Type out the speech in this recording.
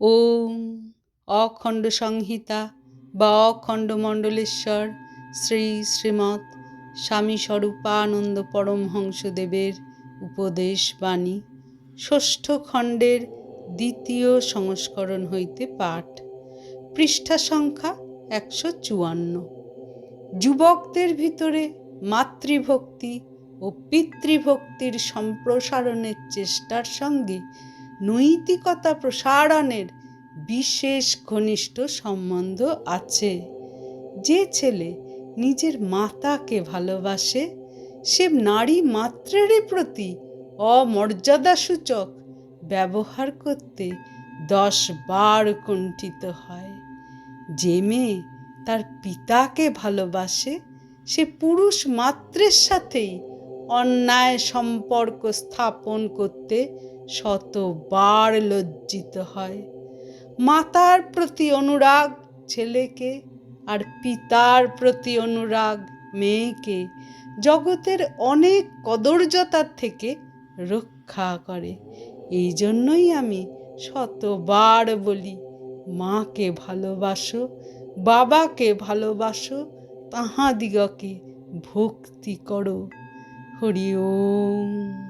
ওম অখণ্ড সংহিতা বা অখণ্ড মণ্ডলেশ্বর শ্রী শ্রীমৎ স্বামী স্বরূপানন্দ পরমহংসদেবের উপদেশ বাণী, ষষ্ঠ খণ্ডের দ্বিতীয় সংস্করণ হইতে পাঠ, পৃষ্ঠা সংখ্যা একশো চুয়ান্ন। যুবকদের ভিতরে মাতৃভক্তি ও পিতৃভক্তির সম্প্রসারণের চেষ্টার সঙ্গে নৈতিকতা প্রসারণের বিশেষ ঘনিষ্ঠ সম্বন্ধ আছে। যে ছেলে নিজের মাতাকে ভালোবাসে, সে নারী মাত্রেরই প্রতি অমর্যাদাসূচক ব্যবহার করতে দশ বার কুণ্ঠিত হয়। যে মেয়ে তার পিতাকে ভালোবাসে, সে পুরুষ মাত্রের সাথেই অন্যায় সম্পর্ক স্থাপন করতে শতবার লজ্জিত হয়। মাতার প্রতি অনুরাগ ছেলেকে আর পিতার প্রতি অনুরাগ মেয়েকে জগতের অনেক কদর্যতার থেকে রক্ষা করে। এই জন্যই আমি শতবার বলি, মাকে ভালোবাসো, বাবাকে ভালোবাসো, তাহাদিগকে ভক্তি করো। হরি ওম।